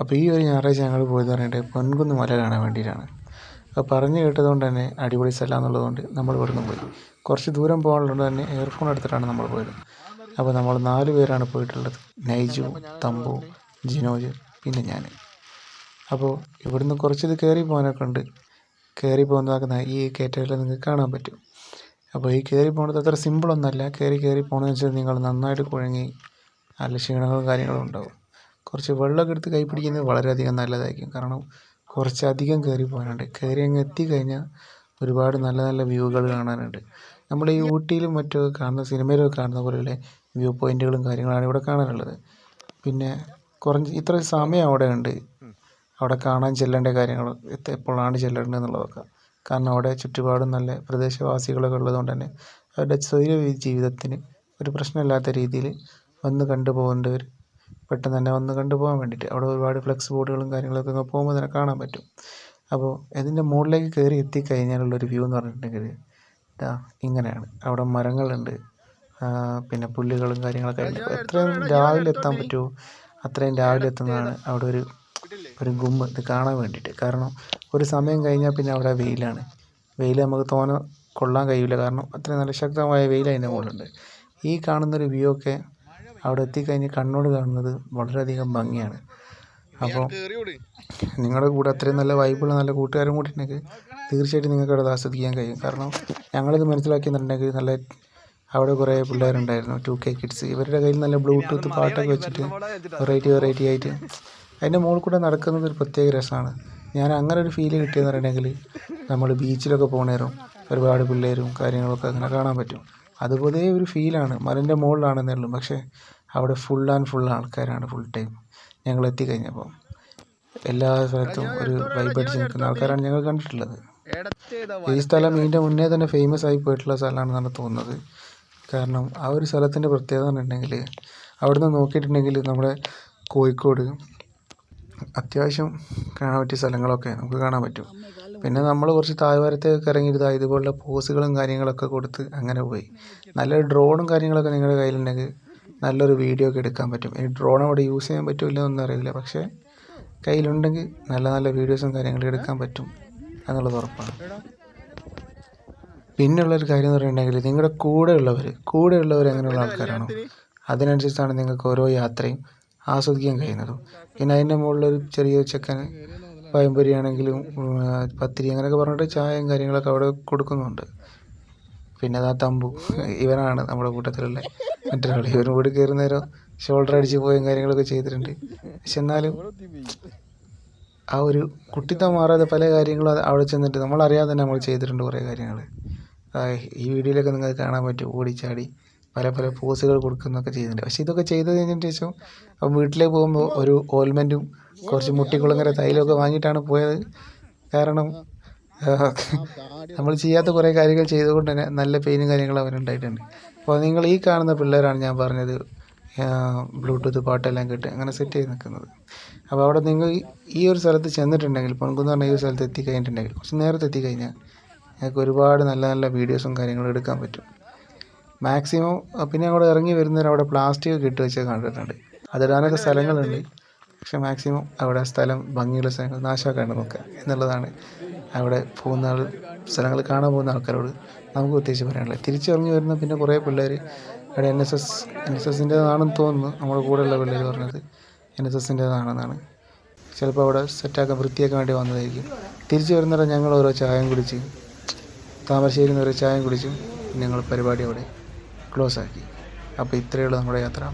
അപ്പോൾ ഈ ഒരു ഞായറാഴ്ച ഞങ്ങൾ പോയത് പറഞ്ഞിട്ട് പൊൻകുന്ന് മല കാണാൻ വേണ്ടിയിട്ടാണ്. അപ്പോൾ പറഞ്ഞു കേട്ടതുകൊണ്ട് തന്നെ അടിപൊളി സ്ഥലമാണെന്നുള്ളത് കൊണ്ട് നമ്മൾ ഇവിടുന്ന് പോയി. കുറച്ച് ദൂരം പോകാനുള്ളത് തന്നെ എയർഫോൺ എടുത്തിട്ടാണ് നമ്മൾ പോയത്. അപ്പോൾ നമ്മൾ നാല് പേരാണ് പോയിട്ടുള്ളത്. നൈജു തമ്പു ജിനോജ് പിന്നെ ഞാൻ അപ്പോൾ ഇവിടുന്ന് കുറച്ചിത് കയറി പോകാനൊക്കെ ഉണ്ട്. കയറി പോകുന്നതാക്കുന്ന ഈ കയറ്റത്തിൽ നിങ്ങൾക്ക് കാണാൻ പറ്റും. അപ്പോൾ ഈ കയറി പോകുന്നത് അത്ര സിമ്പിളൊന്നുമല്ല കയറി കയറി പോകണമെന്ന് വെച്ചാൽ നിങ്ങൾ നന്നായിട്ട് കുഴങ്ങി നല്ല ക്ഷീണങ്ങളും കാര്യങ്ങളും ഉണ്ടാവും. കുറച്ച് വെള്ളമൊക്കെ എടുത്ത് കൈ പിടിക്കുന്നത് വളരെയധികം നല്ലതായിരിക്കും. കാരണം കുറച്ചധികം കയറി പോകാനുണ്ട് കയറി അങ്ങ് എത്തിക്കഴിഞ്ഞാൽ ഒരുപാട് നല്ല നല്ല വ്യൂകൾ കാണാനുണ്ട്. നമ്മൾ ഈ ഊട്ടിയിലും മറ്റും കാണുന്ന സിനിമയിലൊക്കെ കാണുന്ന പോലെയുള്ള വ്യൂ പോയിന്റുകളും കാര്യങ്ങളാണ് ഇവിടെ കാണാനുള്ളത്. പിന്നെ കുറഞ്ഞ ഇത്ര സമയം അവിടെ ഉണ്ട്. അവിടെ കാണാൻ ചെല്ലേണ്ട കാര്യങ്ങൾ എത്ര എപ്പോഴാണ് ചെല്ലേണ്ടത് എന്നുള്ളതൊക്കെ. കാരണം അവിടെ ചുറ്റുപാടും നല്ല പ്രദേശവാസികളൊക്കെ ഉള്ളതുകൊണ്ട് തന്നെ അവരുടെ സ്വൈര ജീവിതത്തിന് ഒരു പ്രശ്നമില്ലാത്ത രീതിയിൽ വന്ന് കണ്ടു പോകേണ്ടവർ പെട്ടെന്ന് തന്നെ വന്ന് കണ്ടു പോകാൻ വേണ്ടിയിട്ട്. അവിടെ ഒരുപാട് ഫ്ലെക്സ് ബോർഡുകളും കാര്യങ്ങളൊക്കെ പോകുമ്പോൾ തന്നെ കാണാൻ പറ്റും. അപ്പോൾ ഇതിന്റെ മുകളിലേക്ക് കയറി എത്തിക്കഴിഞ്ഞാലുള്ളൊരു വ്യൂ എന്ന് പറഞ്ഞിട്ടുണ്ടെങ്കിൽ ഇതാ ഇങ്ങനെയാണ്. അവിടെ മരങ്ങളുണ്ട്. പിന്നെ പുല്ലുകളും കാര്യങ്ങളൊക്കെ എത്രയും രാവിലെ എത്താൻ പറ്റുമോ? അത്രയും രാവിലെ എത്തുന്നതാണ് അവിടെ ഒരു ഒരു ഗുമ്പ് ഇത് കാണാൻ വേണ്ടിയിട്ട്. കാരണം ഒരു സമയം കഴിഞ്ഞാൽ പിന്നെ അവിടെ വെയിലാണ്. വെയിൽ നമുക്ക് തോന കൊള്ളാൻ കഴിയില്ല കാരണം അത്രയും നല്ല ശക്തമായ വെയിൽ അതിന്റെ മുകളിലുണ്ട്. ഈ കാണുന്നൊരു വ്യൂ ഒക്കെ അവിടെ എത്തിക്കഴിഞ്ഞ് കണ്ണോട് കാണുന്നത് വളരെയധികം ഭംഗിയാണ്. അപ്പോൾ നിങ്ങളുടെ കൂടെ അത്രയും നല്ല വൈബുള്ള നല്ല കൂട്ടുകാരും കൂടി ഉണ്ടെങ്കിൽ തീർച്ചയായിട്ടും നിങ്ങൾക്ക് അവിടെ ആസ്വദിക്കാൻ കഴിയും. കാരണം ഞങ്ങളിത് മനസ്സിലാക്കിയെന്നുണ്ടെങ്കിൽ നല്ല അവിടെ കുറേ പിള്ളേരുണ്ടായിരുന്നു ടു കെ കിഡ്സ് ഇവരുടെ കയ്യിൽ നല്ല ബ്ലൂടൂത്ത് പാട്ടൊക്കെ വെച്ചിട്ട് വെറൈറ്റി വെറൈറ്റി ആയിട്ട് അതിന്റെ മുകളിൽ കൂടെ നടക്കുന്നത് ഒരു പ്രത്യേക രസമാണ്. ഞാൻ അങ്ങനെ ഒരു ഫീൽ കിട്ടിയെന്ന് പറയണമെങ്കിൽ നമ്മൾ ബീച്ചിലൊക്കെ പോകണേരും ഒരുപാട് പിള്ളേരും കാര്യങ്ങളൊക്കെ അങ്ങനെ കാണാൻ പറ്റും. അതുപോലെ ഒരു ഫീലാണ് മലന്റെ മുകളിലാണെന്നേ ഉള്ളൂ. പക്ഷേ അവിടെ ഫുൾ ആൻഡ് ഫുൾ ആൾക്കാരാണ് ഫുൾ ടൈം ഞങ്ങൾ എത്തിക്കഴിഞ്ഞപ്പോൾ എല്ലാ സ്ഥലത്തും ഒരു വൈബ് അടിച്ച് നിൽക്കുന്ന ആൾക്കാരാണ് ഞങ്ങൾ കണ്ടിട്ടുള്ളത്. ഈ സ്ഥലം ഇതിന്റെ മുന്നേ തന്നെ ഫേമസ് ആയി പോയിട്ടുള്ള സ്ഥലമാണെന്നാണ് തോന്നുന്നത്. കാരണം ആ ഒരു സ്ഥലത്തിന്റെ പ്രത്യേകത പറഞ്ഞിട്ടുണ്ടെങ്കിൽ അവിടുന്ന് നോക്കിയിട്ടുണ്ടെങ്കിൽ നമ്മുടെ കോഴിക്കോട് അത്യാവശ്യം കാണാൻ പറ്റിയ സ്ഥലങ്ങളൊക്കെ നമുക്ക് കാണാൻ പറ്റും. പിന്നെ നമ്മൾ കുറച്ച് താഴ്വാരത്തേക്ക് ഇറങ്ങിയിട്ട് ഇതുപോലുള്ള പോസുകളും കാര്യങ്ങളൊക്കെ കൊടുത്ത് അങ്ങനെ പോയി. നല്ലൊരു ഡ്രോണും കാര്യങ്ങളൊക്കെ നിങ്ങളുടെ കയ്യിലുണ്ടെങ്കിൽ നല്ലൊരു വീഡിയോ ഒക്കെ എടുക്കാൻ പറ്റും. ഈ ഡ്രോൺ അവിടെ യൂസ് ചെയ്യാൻ പറ്റില്ല എന്നൊന്നും അറിയില്ല. പക്ഷേ കയ്യിലുണ്ടെങ്കിൽ നല്ല നല്ല വീഡിയോസും കാര്യങ്ങളും എടുക്കാൻ പറ്റും എന്നുള്ളത് ഉറപ്പാണ്. പിന്നെയുള്ളൊരു കാര്യം എന്ന് പറയുന്നുണ്ടെങ്കിൽ നിങ്ങളുടെ കൂടെയുള്ളവർ കൂടെയുള്ളവർ എങ്ങനെയുള്ള ആൾക്കാരാണോ? അതിനനുസരിച്ചാണ് നിങ്ങൾക്ക് ഓരോ യാത്രയും ആസ്വദിക്കാൻ കഴിയുന്നത്. പിന്നെ അതിന്റെ മുകളിലൊരു ചെറിയ ചെക്കൻ പഴംപൊരി ആണെങ്കിലും പത്തിരി അങ്ങനെയൊക്കെ പറഞ്ഞിട്ട് ചായയും കാര്യങ്ങളൊക്കെ അവിടെ കൊടുക്കുന്നുണ്ട്. പിന്നെ അതാ തമ്പു. ഇവനാണ് നമ്മുടെ കൂട്ടത്തിലുള്ള മറ്റൊരാൾ ഇവരും കൂടി കയറി നേരം ഷോൾഡർ അടിച്ച് പോയും കാര്യങ്ങളൊക്കെ ചെയ്തിട്ടുണ്ട്. പക്ഷെ എന്നാലും ആ ഒരു കുട്ടിത്തം മാറാതെ പല കാര്യങ്ങളും അവിടെ ചെന്നിട്ട് നമ്മളറിയാതെ തന്നെ നമ്മൾ ചെയ്തിട്ടുണ്ട് കുറേ കാര്യങ്ങൾ. ഈ വീഡിയോയിലൊക്കെ നിങ്ങൾക്ക് കാണാൻ പറ്റും ഓടിച്ചാടി പല പല പോസുകൾ കൊടുക്കുന്നൊക്കെ ചെയ്യുന്നുണ്ട്. പക്ഷേ ഇതൊക്കെ ചെയ്ത് കഴിഞ്ഞതിന് ശേഷം അപ്പം വീട്ടിലേക്ക് പോകുമ്പോൾ ഒരു ഓയിൽമെന്റും കുറച്ച് മുട്ടിക്കുളങ്ങര തൈലമൊക്കെ വാങ്ങിയിട്ടാണ് പോയത്. കാരണം നമ്മൾ ചെയ്യാത്ത കുറേ കാര്യങ്ങൾ ചെയ്തുകൊണ്ട് തന്നെ നല്ല പെയിനും കാര്യങ്ങളും അവനുണ്ടായിട്ടുണ്ട്. അപ്പോൾ നിങ്ങൾ ഈ കാണുന്ന പിള്ളേരാണ് ഞാൻ പറഞ്ഞത് ബ്ലൂടൂത്ത് പാട്ടെല്ലാം കേട്ട് അങ്ങനെ സെറ്റ് ചെയ്ത് നിൽക്കുന്നത്. അപ്പോൾ അവിടെ നിങ്ങൾ ഈ ഒരു സ്ഥലത്ത് ചെന്നിട്ടുണ്ടെങ്കിൽ പൊൻകുന്ന് പറഞ്ഞ ഈ ഒരു സ്ഥലത്ത് എത്തിക്കഴിഞ്ഞിട്ടുണ്ടെങ്കിൽ കുറച്ച് നേരത്തെ എത്തിക്കഴിഞ്ഞാൽ ഞങ്ങൾക്ക് ഒരുപാട് നല്ല നല്ല വീഡിയോസും കാര്യങ്ങളും എടുക്കാൻ പറ്റും. മാക്സിമം പിന്നെ അവിടെ ഇറങ്ങി വരുന്നവർ അവിടെ പ്ലാസ്റ്റിക് ഒക്കെ ഇട്ട് വെച്ച് കണ്ടിട്ടുണ്ട്. അതിടാനൊക്കെ സ്ഥലങ്ങളുണ്ട് പക്ഷേ മാക്സിമം അവിടെ സ്ഥലം ഭംഗിയുള്ള സ്ഥലങ്ങൾ നാശമാക്കാണ്ട് നോക്കുക എന്നുള്ളതാണ് അവിടെ പോകുന്ന ആൾ സ്ഥലങ്ങൾ കാണാൻ പോകുന്ന ആൾക്കാരോട് നമുക്ക് പ്രത്യേകിച്ച് പറയാനുള്ളത് തിരിച്ചറിഞ്ഞ് വരുന്ന പിന്നെ കുറേ പിള്ളേർ അവിടെ N S S N S എസിന്റേതാണെന്ന് തോന്നുന്നു. നമ്മുടെ കൂടെയുള്ള പിള്ളേർ പറഞ്ഞത് എൻ എസ് എസിന്റേതാണെന്നാണ് ചിലപ്പോൾ അവിടെ സെറ്റാക്കാൻ വൃത്തിയാക്കാൻ വേണ്ടി വന്നതായിരിക്കും. തിരിച്ചു വരുന്നവരെ ഞങ്ങൾ ഓരോ ചായം കുടിച്ച് താമരശ്ശേരിയിൽ നിന്ന് ചായം കുടിച്ചും ഞങ്ങൾ പരിപാടി അവിടെ ക്ലോസ് ആക്കി. അപ്പോൾ ഇത്രയുള്ള നമ്മുടെ യാത്ര.